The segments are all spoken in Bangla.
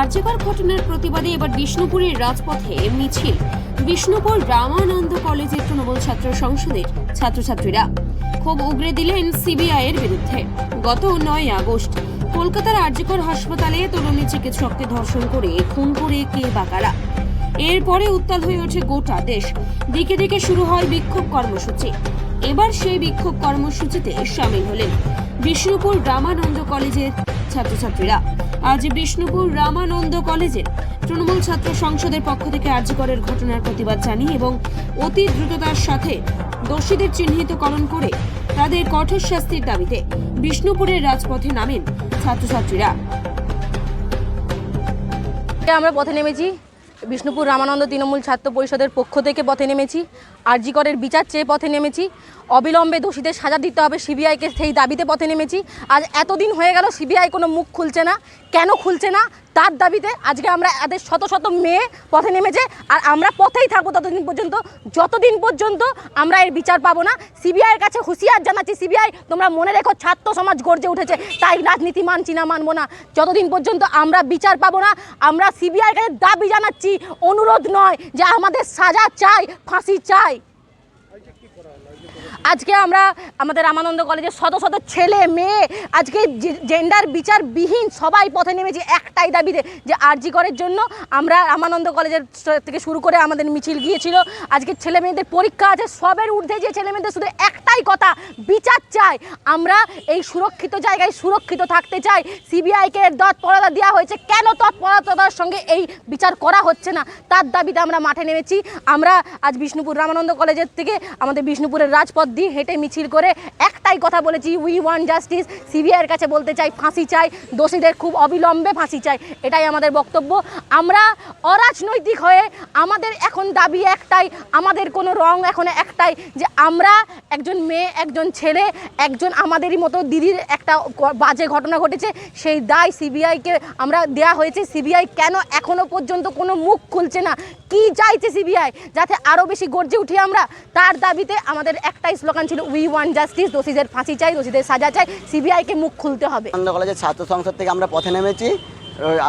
আর্যিকর ঘটনার প্রতিবাদে এবার বিষ্ণুপুরের রাজপথে মিছিল। বিষ্ণুপুর রামানন্দ কলেজের তৃণমূল ছাত্র সংসদের ছাত্রছাত্রীরা ক্ষোভ উগরে দিলেন সিবিআই এর বিরুদ্ধে। গত নয় আগস্ট কলকাতার আর্যিকর হাসপাতালে তরুণী চিকিৎসককে ধর্ষণ করে খুন করে কে বা কারা? এরপরে উত্তাল হয়ে ওঠে গোটা দেশ। দিকে দিকে শুরু হয় বিক্ষোভ কর্মসূচি। এবার সেই বিক্ষোভ কর্মসূচিতে সামিল হলেন বিষ্ণুপুর রামানন্দ কলেজের ছাত্রছাত্রীরা। আজ বিষ্ণুপুর রামানন্দ কলেজের তৃণমূল ছাত্র সংসদের পক্ষ থেকে আর্যকরের ঘটনার প্রতিবাদ জানিয়ে এবং অতি দ্রুততার সাথে দোষীদের চিহ্নিতকরণ করে তাদের কঠোর শাস্তির দাবিতে বিষ্ণুপুরের রাজপথে নামেন ছাত্রছাত্রীরা। আমরা পথে নেমেছি। বিষ্ণুপুর রামানন্দ তৃণমূল ছাত্র পরিষদের পক্ষ থেকে পথে নেমেছি। আরজিকরের বিচার চেয়ে পথে নেমেছি। অবিলম্বে দোষীদের সাজা দিতে হবে সিবিআইকে সেই দাবিতে পথে নেমেছি। আজ এতদিন হয়ে গেল, সিবিআই কোনো মুখ খুলছে না। কেন খুলছে না? তার দাবিতে আজকে আমরা এদের শত শত মেয়ে পথে নেমেছে আর আমরা পথেই থাকব ততদিন পর্যন্ত, যতদিন পর্যন্ত আমরা এর বিচার পাবো না। সিবিআইয়ের কাছে হুঁশিয়ার জানাচ্ছি, সিবিআই, তোমরা মনে রেখো ছাত্র সমাজ গর্জে উঠেছে, তাই রাজনীতি মানছি না, মানবো না। যতদিন পর্যন্ত আমরা বিচার পাবো না, আমরা সিবিআইয়ের কাছে দাবি জানাচ্ছি, অনুরোধ নয় যে আমাদের সাজা চাই, ফাঁসি চাই। আজকে আমরা আমাদের রামানন্দ কলেজের শত শত ছেলে, মেয়ে, আজকে জেন্ডার বিচারবিহীন সবাই পথে নেমেছে একটাই দাবিতে, যে আরজি করার জন্য আমরা রামানন্দ কলেজের থেকে শুরু করে আমাদের মিছিল গিয়েছিল। আজকে ছেলে মেয়েদের পরীক্ষা আছে, সবের ঊর্ধ্বে যে ছেলে মেয়েদের শুধু একটাই কথা, বিচার চাই। আমরা এই সুরক্ষিত জায়গায় সুরক্ষিত থাকতে চাই। সিবিআইকে তৎপরতা দেওয়া হয়েছে, কেন তৎপরতার সঙ্গে এই বিচার করা হচ্ছে না? তার দাবিতে আমরা মাঠে নেমেছি। আমরা আজ বিষ্ণুপুর রামানন্দ কলেজের থেকে আমাদের বিষ্ণুপুরের রাজপথ দিয়ে হেঁটে মিছিল করে একটাই কথা বলেছি উই ওয়ান জাস্টিস সিবিআইয়ের কাছে বলতে চাই, ফাঁসি চাই, দোষীদের খুব অবিলম্বে ফাঁসি চাই, এটাই আমাদের বক্তব্য। আমরা অরাজনৈতিক হয়ে আমাদের এখন দাবি একটাই, আমাদের কোনো রং এখন একটাই, যে আমরা একজন মেয়ে, একজন ছেলে, একজন আমাদেরই মতো দিদির একটা বাজে ঘটনা ঘটেছে, সেই দায় সিবিআইকে আমরা দেয়া হয়েছে। সিবিআই কেন এখনও পর্যন্ত কোনো মুখ খুলছে না? কি চাইছে সিবিআই যাতে আরও বেশি গর্জে উঠি আমরা, তার দাবিতে আমাদের একটাই স্লোগান ছিল উই ওয়ান জাস্টিস দোষীদের ফাঁসি চাই, দোষীদের সাজা চাই। সিবিআইকে মুখ খুলতে হবে। কলেজের ছাত্র সংসদ থেকে আমরা পথে নেমেছি।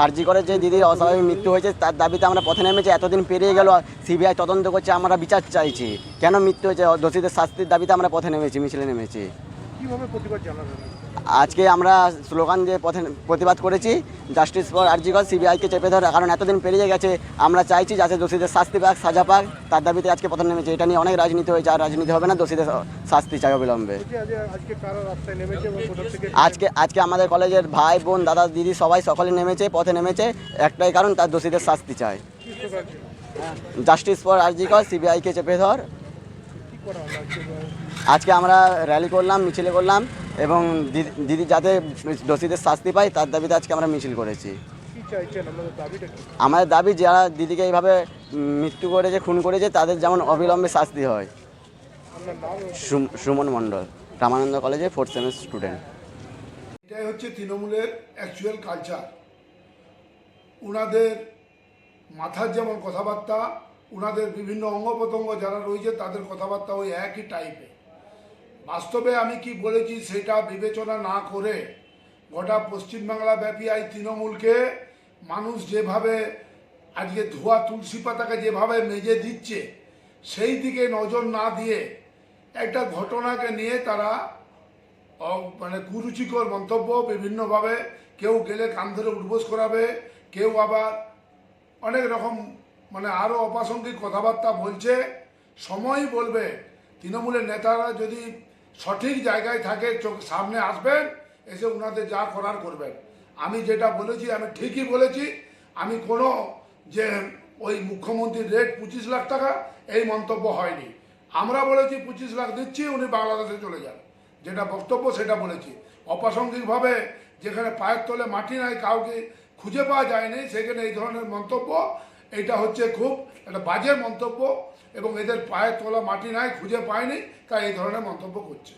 আরজি করে যে দিদির অস্বাভাবিক মৃত্যু হয়েছে, তার দাবিতে আমরা পথে নেমেছি। এতদিন পেরিয়ে গেল সিবিআই তদন্ত করছে, আমরা বিচার চাইছি। কেন মৃত্যু হয়েছে? দোষীদের শাস্তির দাবিতে আমরা পথে নেমেছি, মিছিলে নেমেছি। আজকে আমরা স্লোগান দিয়ে পথে প্রতিবাদ করেছি জাস্টিস ফর আরজিগর সিবিআইকে চেপে ধরে কারণ এতদিন পেরিয়ে গেছে আমরা চাইছি যাতে দোষীদের শাস্তি পাক সাজা পাক তার দাবিতে আজকে পথে নেমেছে। এটা নিয়ে অনেক রাজনীতি হয়েছে আর রাজনীতি হবে না দোষীদের শাস্তি চাই অবিলম্বে। আজকে আজকে আমাদের কলেজের ভাই বোন দাদা দিদি সবাই সকলে নেমেছে পথে নেমেছে একটাই কারণ তার দোষীদের শাস্তি চায়? জাস্টিস ফর আরজিকর সিবিআইকে চেপে ধর। আজকে আমরা র্যালি করলাম মিছিলে করলাম এবং দিদি- যাতে দোষীদের শাস্তি পায় তার দাবিতে আজকে আমরা মিছিল করেছি। আমাদের দাবি যারা দিদিকে এইভাবে মৃত্যু করেছে খুন করেছে তাদের যেমন অবিলম্বে শাস্তি হয়। সুমন মণ্ডল রামানন্দ কলেজে ফোর্থ সেমেস্টার স্টুডেন্ট এটাই হচ্ছে তৃণমূলের অ্যাকচুয়াল কালচার উনাদের মাথার যেমন কথাবার্তা উনাদের বিভিন্ন অঙ্গ প্রত্যঙ্গ যারা রয়েছে তাদের কথাবার্তা ওই একই টাইপে বাস্তবে আমি কি বলেছি সেটা বিবেচনা না করে গোটা পশ্চিমবাংলা ব্যাপী এই তৃণমূলকে মানুষ যেভাবে আজকে ধোয়া তুলসী পাতাকে যেভাবে মেজে দিচ্ছে, সেই দিকে নজর না দিয়ে একটা ঘটনাকে নিয়ে তারা মানে কুরুচিকর মন্তব্য বিভিন্নভাবে কেউ গেলে কান ধরে উঠবোস করাবে, কেউ আবার অনেক রকম মানে আরও অপ্রাসঙ্গিক কথাবার্তা বলছে। সময় বলবে, তৃণমূলের নেতারা যদি সঠিক জায়গায় থাকে, চোখ সামনে আসবেন, এসে ওনাদের যা করার করবেন। আমি যেটা বলেছি, আমি ঠিকই বলেছি, আমি কোনো যে ওই মুখ্যমন্ত্রীর রেট পঁচিশ লাখ টাকা, এই মন্তব্য হয়নি। আমরা বলেছি পঁচিশ লাখ দিচ্ছি, উনি বাংলাদেশে চলে যান। যেটা বক্তব্য, সেটা বলেছি। অপ্রাসঙ্গিকভাবে যেখানে পায়ের তলে মাটি নাই, কাউকে খুঁজে পাওয়া যায়নি, সেখানে এই ধরনের মন্তব্য, এটা হচ্ছে খুব একটা বাজে মন্তব্য। এবং এদের পায়ে তোলা মাটি নাই খুঁজে পায়নি তাই এই ধরনের মন্তব্য করছে।